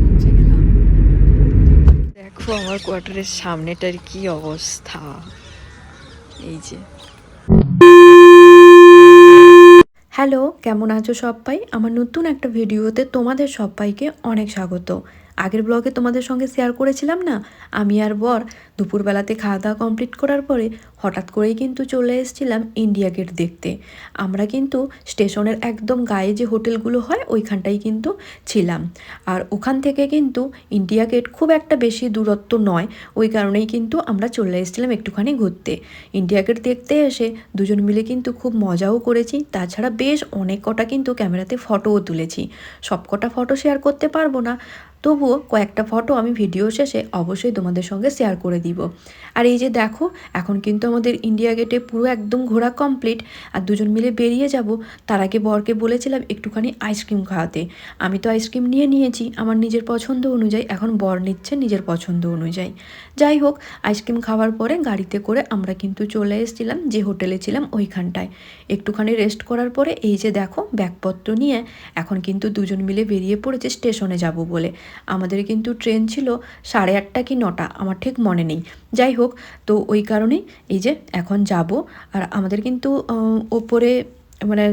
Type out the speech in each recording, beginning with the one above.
পৌঁছে গেলাম দেখো আমার কোয়ার্টারের সামনেটার কি অবস্থা। এই যে। হ্যালো কেমন আছো সবাই? আমার নতুন একটা ভিডিওতে তোমাদের সবাইকে অনেক স্বাগত। আগের ব্লগে তোমাদের সঙ্গে শেয়ার করেছিলাম না? আমি আর বর দুপুরবেলাতে খাওয়া দাওয়া কমপ্লিট করার পরে হঠাৎ করেই কিন্তু চলে এসেছিলাম ইন্ডিয়া গেট দেখতে। আমরা কিন্তু স্টেশনের একদম গায়ে যে হোটেলগুলো হয়, ওইখানটাই কিন্তু ছিলাম। আর ওখান থেকে কিন্তু ইন্ডিয়া গেট খুব একটা বেশি দূরত্ব নয়, ওই কারণেই কিন্তু আমরা চলে এসেছিলাম একটুখানি ঘুরতে। ইন্ডিয়া গেট দেখতে এসে দুজন মিলে কিন্তু খুব মজাও করেছি, তাছাড়া বেশ অনেক কটা কিন্তু ক্যামেরাতে ফটোও তুলেছি। সব কটা ফটো শেয়ার করতে পারব না। তবুও কয়েকটা ফটো আমি ভিডিও শেষে অবশ্যই তোমাদের সঙ্গে শেয়ার করে দিব। আর এই যে দেখো, এখন কিন্তু আমাদের ইন্ডিয়া গেটে পুরো একদম ঘোরা কমপ্লিট আর দুজন মিলে বেরিয়ে যাব, তার আগে বরকে বলেছিলাম একটুখানি আইসক্রিম খাওয়াতে। আমি তো আইসক্রিম নিয়ে নিয়েছি, আমার নিজের পছন্দ অনুযায়ী, এখন বর নিচ্ছে নিজের পছন্দ অনুযায়ী। যাই হোক আইসক্রিম খাওয়ার পরে গাড়িতে করে আমরা কিন্তু চলে এসেছিলাম, যে হোটেলে ছিলাম ওইখানটায়। একটুখানি রেস্ট করার পরে এই যে দেখো, ব্যাগপত্র নিয়ে এখন কিন্তু দুজন মিলে বেরিয়ে পড়েছে স্টেশনে যাব বলে। আমাদের কিন্তু ট্রেন ছিল সাড়ে আটটা কি নটা, আমার ঠিক মনে নেই। যাই হোক, তো ওই কারণেই এই যে এখন যাব, আর আমাদের কিন্তু ওপরে মানে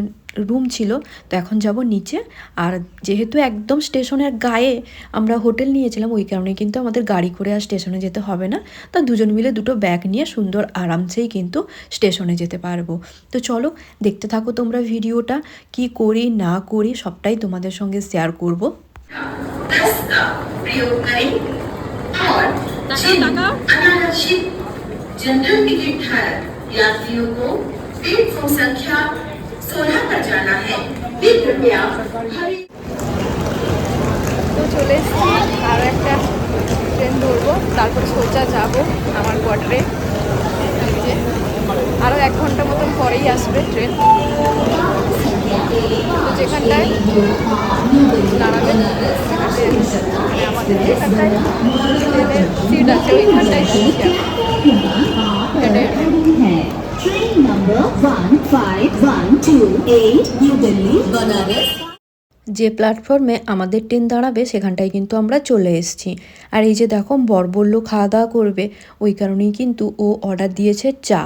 রুম ছিল, তো এখন যাব নিচে। আর যেহেতু একদম স্টেশনের গায়ে আমরা হোটেল নিয়েছিলাম, ওই কারণে কিন্তু আমাদের গাড়ি করে আর স্টেশনে যেতে হবে না। তা দুজন মিলে দুটো ব্যাগ নিয়ে সুন্দর আরামসেই কিন্তু স্টেশনে যেতে পারব। তো চলো, দেখতে থাকো তোমরা ভিডিওটা, কি করি না করি সবটাই তোমাদের সঙ্গে শেয়ার করব। दस का प्रयोग करें और जिन अनारक्षित जनरल टिकट धारक यात्रियों को प्लेटफॉर्म संख्या 16 पर जाना है वे कृपया हरी তো চলে এসেছি আর একটা ট্রেন ধরবো তারপর সোজা যাব আমার কোয়ার্টারে এই যে আরও এক ঘন্টা মতন পরেই আসবে ট্রেন তো যেখানটায় দাঁড়াবে সেখানটায় মানে আমাদের যেখানটায় ট্রেনের সিট আছে ওইখানটায় বসি আমি। হেঁটে হেঁটে। Train number 15128 New Delhi, Banaras. যে প্ল্যাটফর্মে আমাদের ট্রেন দাঁড়াবে, সেখানটায় কিন্তু আমরা চলে এসেছি। আর এই যে দেখো বর বলল খাওয়া দাওয়া করবে, ওই কারণেই কিন্তু ও অর্ডার দিয়েছে চা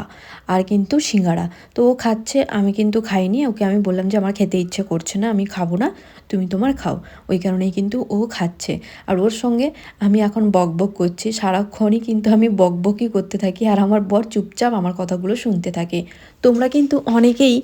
আর কিন্তু সিঙ্গারা। তো ও খাচ্ছে, আমি কিন্তু খাইনি, ওকে আমি বললাম যে আমার খেতে ইচ্ছে করছে না, আমি খাব না, তুমি তোমার খাও। ওই কারণেই কিন্তু ও খাচ্ছে। আর ওর সঙ্গে আমি এখন বকবক করছি, সারাক্ষণই কিন্তু আমি বকবকই করতে থাকি আর আমার বর চুপচাপ আমার কথাগুলো শুনতে থাকে। তোমরা কিন্তু অনেকেই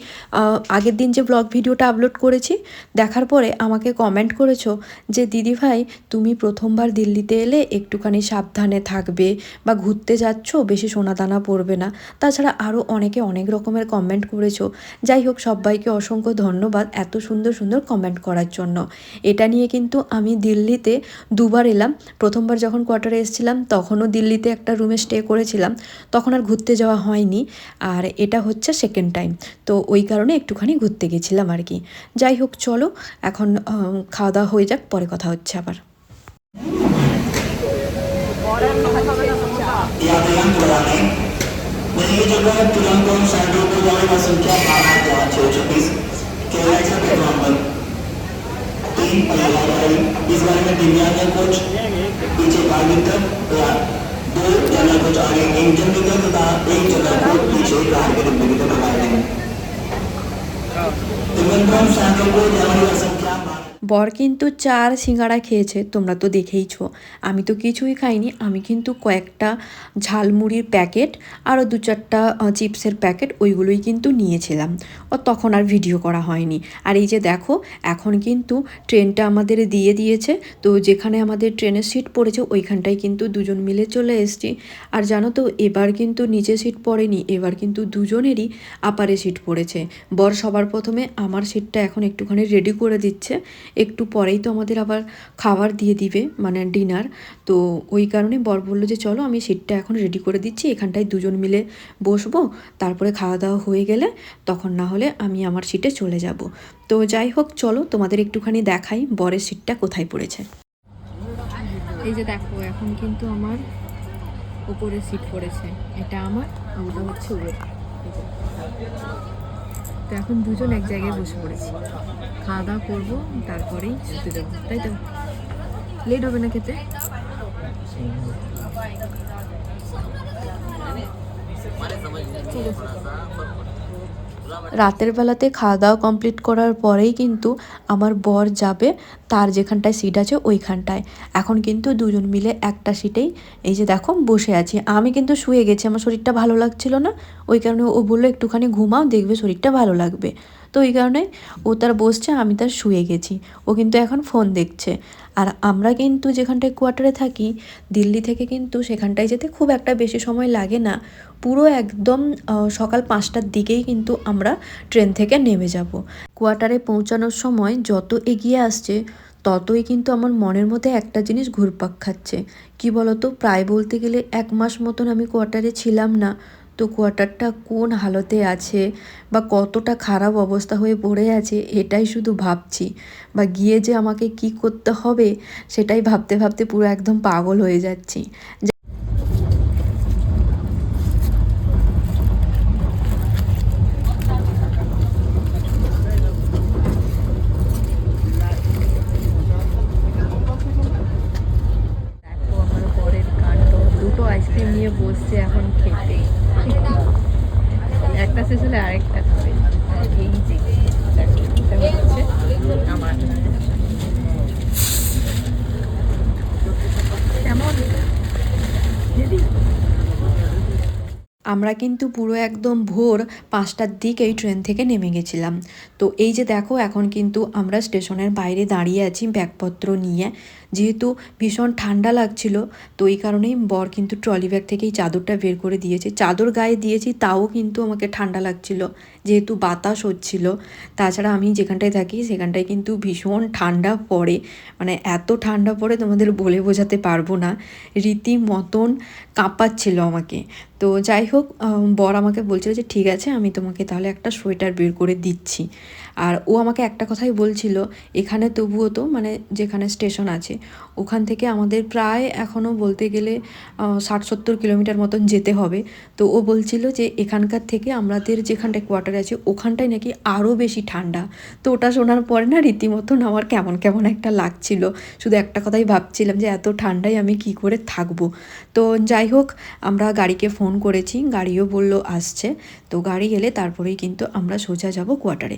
আগের দিন যে ব্লগ ভিডিওটা আপলোড করেছি, দেখার পরে আমাকে কমেন্ট করেছ যে, দিদি ভাই, তুমি প্রথমবার দিল্লিতে এলে একটুখানি সাবধানে থাকবে বা ঘুরতে যাচ্ছ, বেশি সোনাদানা পড়বে না। তাছাড়া আরও অনেকে অনেক রকমের কমেন্ট করেছ। যাই হোক, সবাইকে অসংখ্য ধন্যবাদ এত সুন্দর সুন্দর কমেন্ট করার জন্য। এটা নিয়ে কিন্তু আমি দিল্লিতে দুবার এলাম। প্রথমবার যখন কোয়ার্টারে এসেছিলাম, তখনও দিল্লিতে একটা রুমে স্টে করেছিলাম। তখন আর ঘুরতে যাওয়া হয়নি। আর এটা হচ্ছে সেকেন্ড টাইম তো ওই কারণে একটুখানি ঘুরতে গেছিলাম আর কি। যাই হোক, চলো, এখন আহ, খাওয়া দাওয়া হয়ে যাক পরে কথা হচ্ছে আবার यातायात लगाने वही जगह तुरंत और साइडों को वाली संख्या बारह पाँच छः छब्बीस केरला का प्लेटफॉर्म पर तीन पहला इस बारे में दिव्यांग है कुछ पीछे भागितर या दो जगह कुछ आगे एक जन की तरफ तथा एक जगह को पीछे कार के डिब्बे की तरफ लगाए देंगे त्रिवेंद्रम साइडों को जाने वाली संख्या बारह বর কিন্তু চার সিঙ্গারা খেয়েছে, তোমরা তো দেখেইছো। আমি তো কিছুই খাইনি, আমি কিন্তু কয়েকটা ঝালমুড়ির প্যাকেট আরও দু চারটা চিপসের প্যাকেট ওইগুলোই কিন্তু নিয়েছিলাম। ও তখন আর ভিডিও করা হয়নি। আর এই যে দেখো, এখন কিন্তু ট্রেনটা আমাদের দিয়ে দিয়েছে, তো যেখানে আমাদের ট্রেনের সিট পড়েছে, ওইখানটায় কিন্তু দুজন মিলে চলে এসেছি। আর জানো তো, এবার কিন্তু নিচে সিট পড়েনি, এবার কিন্তু দুজনেরই আপারে সিট পড়েছে। বর সবার প্রথমে আমার সিটটা এখন একটুখানি রেডি করে দিচ্ছে। লাগছে একটু পরেই তো আমাদের আবার খাবার দিয়ে দিবে মানে ডিনার তো ওই কারণে বর বলল যে, চলো আমি সিটটা এখন রেডি করে দিচ্ছি, এখানটায় দুজন মিলে বসবো। তারপরে খাওয়া দাওয়া হয়ে গেলে তখন না হলে আমি আমার সিটে চলে যাব। তো যাই হোক, চলো তোমাদের একটুখানি দেখাই বরের সিটটা কোথায় পড়েছে। এই যে দেখো, এখন কিন্তু আমার উপরে সিট পড়েছে। এটা আমার ওটা হচ্ছে ওর। তো এখন দুজন এক জায়গায় বসে পড়েছি। খাওয়া দাওয়া করব, তারপরেই শুতে যাব, তাই তো? লেট হবে না খেতে? রাতের বেলাতে খাওয়া দাওয়া কমপ্লিট করার পরেই কিন্তু আমার বর যাবে, তার যেখানটায় সিট আছে ওইখানটায়। এখন কিন্তু দুজন মিলে একটা সিটেই এই যে দেখো বসে আছি। আমি কিন্তু শুয়ে গেছি, আমার শরীরটা ভালো লাগছিল না, ওই কারণে ও বলল, একটুখানি ঘুমাও, দেখবে শরীরটা ভালো লাগবে। তো ওই কারণে ও তার বসছে, আমি তার শুয়ে গেছি। ও কিন্তু এখন ফোন দেখছে। আর আমরা কিন্তু যেখানটায় কোয়ার্টারে থাকি, দিল্লি থেকে কিন্তু সেখানটায় যেতে খুব একটা বেশি সময় লাগে না। পুরো একদম সকাল পাঁচটার দিকেই কিন্তু আমরা ট্রেন থেকে নেমে যাব। কোয়ার্টারে পৌঁছানোর সময় যত এগিয়ে আসছে, ততই কিন্তু আমার মনের মধ্যে একটা জিনিস ঘুরপাক খাচ্ছে। কি বলতো? প্রায় বলতে গেলে এক মাস মতন আমি কোয়ার্টারে ছিলাম না। তো কোয়ার্টারটা কোন হালতে আছে বা কতটা খারাপ অবস্থা হয়ে পড়ে আছে এটাই শুধু ভাবছি। বা গিয়ে যে আমাকে কি করতে হবে সেটাই ভাবতে ভাবতে পুরো একদম পাগল হয়ে যাচ্ছি। আইসক্রিম নিয়ে বসছে এখন খেতে। একটা শেষ হলে আরেকটা খাবে। এই যে আমার কেমন? দিদি আমরা কিন্তু পুরো একদম ভোর পাঁচটার দিক এই ট্রেন থেকে নেমে গেছিলাম। তো এই যে দেখো, এখন কিন্তু আমরা স্টেশনের বাইরে দাঁড়িয়ে আছি ব্যাগপত্র নিয়ে। যেহেতু ভীষণ ঠান্ডা লাগছিল, তো এই কারণেই বর কিন্তু ট্রলি ব্যাগ থেকেই চাদরটা বের করে দিয়েছে। চাদর গায়ে দিয়েছি, তাও কিন্তু আমাকে ঠান্ডা লাগছিল। যেহেতু বাতাস হচ্ছিল, তাছাড়া আমি যেখানটায় থাকি সেখানটায় কিন্তু ভীষণ ঠান্ডা পড়ে। মানে এত ঠান্ডা পড়ে তোমাদের বলে বোঝাতে পারব না। রীতিমতন কাঁপাচ্ছিল আমাকে। তো যাই হোক বর আমাকে বলছিল যে, ঠিক আছে, আমি তোমাকে তাহলে একটা সোয়েটার বের করে দিচ্ছি। আর ও আমাকে একটা কথাই বলছিল, এখানে তবুও তো মানে যেখানে স্টেশন আছে, ওখান থেকে আমাদের প্রায় এখনও বলতে গেলে ষাট সত্তর কিলোমিটার মতন যেতে হবে। তো ও বলছিল যে এখানকার থেকে আমাদের যেখানটায় কোয়ার্টার আছে, ওখানটায় নাকি আরও বেশি ঠান্ডা। তো ওটা শোনার পরে না রীতিমতন আমার কেমন কেমন একটা লাগছিল। শুধু একটা কথাই ভাবছিলাম যে এত ঠান্ডায় আমি কি করে থাকব। তো যাই হোক, আমরা গাড়িকে ফোন করেছি, গাড়িও বলল আসছে। তো গাড়ি এলে তারপরেই কিন্তু আমরা সোজা যাব কোয়ার্টারে।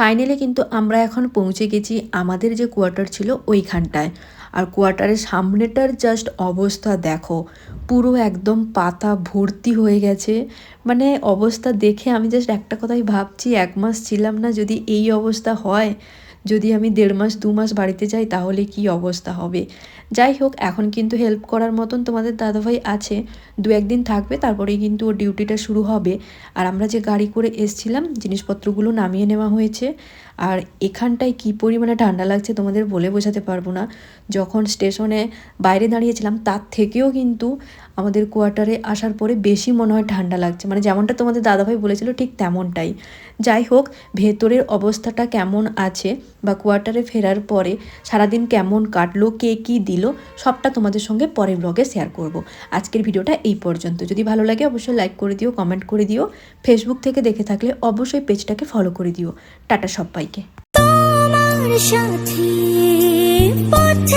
ফাইনালি কিন্তু আমরা এখন পৌঁছে গেছি আমাদের যে কোয়ার্টার ছিল ওইখানটায়। আর কোয়ার্টারের সামনেটার জাস্ট অবস্থা দেখো, পুরো একদম পাতা ভর্তি হয়ে গেছে। মানে অবস্থা দেখে আমি জাস্ট একটা কথাই ভাবছি, এক মাস ছিলাম না যদি এই অবস্থা হয় যদি আমি দেড় মাস, দু মাস বাড়িতে যাই, তাহলে কি অবস্থা হবে? যাই হোক, এখন কিন্তু হেল্প করার মতন তোমাদের দাদাভাই আছে। দু একদিন থাকবে, তারপরেই কিন্তু ওর ডিউটিটা শুরু হবে। আর আমরা যে গাড়ি করে এসছিলাম, জিনিসপত্রগুলো নামিয়ে নেওয়া হয়েছে। আর এখানটায় কি পরিমাণে ঠান্ডা লাগছে তোমাদের বলে বোঝাতে পারব না। যখন স্টেশনে বাইরে দাঁড়িয়েছিলাম, তার থেকেও কিন্তু আমাদের কোয়ার্টারে আসার পরে বেশি মনে হয় ঠান্ডা লাগছে। মানে যেমনটা তোমাদের দাদাভাই বলেছিল, ঠিক তেমনটাই। যাই হোক, ভেতরের অবস্থাটা কেমন আছে? বা কোয়ার্টারে ফেরার পরে সারাদিন কেমন কাটলো, কে কি দিল, সবটা তোমাদের সঙ্গে পরের ব্লগে শেয়ার করব। আজকের ভিডিওটা এই পর্যন্ত। যদি ভালো লাগে অবশ্যই লাইক করে দিও কমেন্ট করে দিও। ফেসবুক থেকে দেখে থাকলে অবশ্যই পেজটাকে ফলো করে দিও। টাটা সবাইকে। সাথী পথ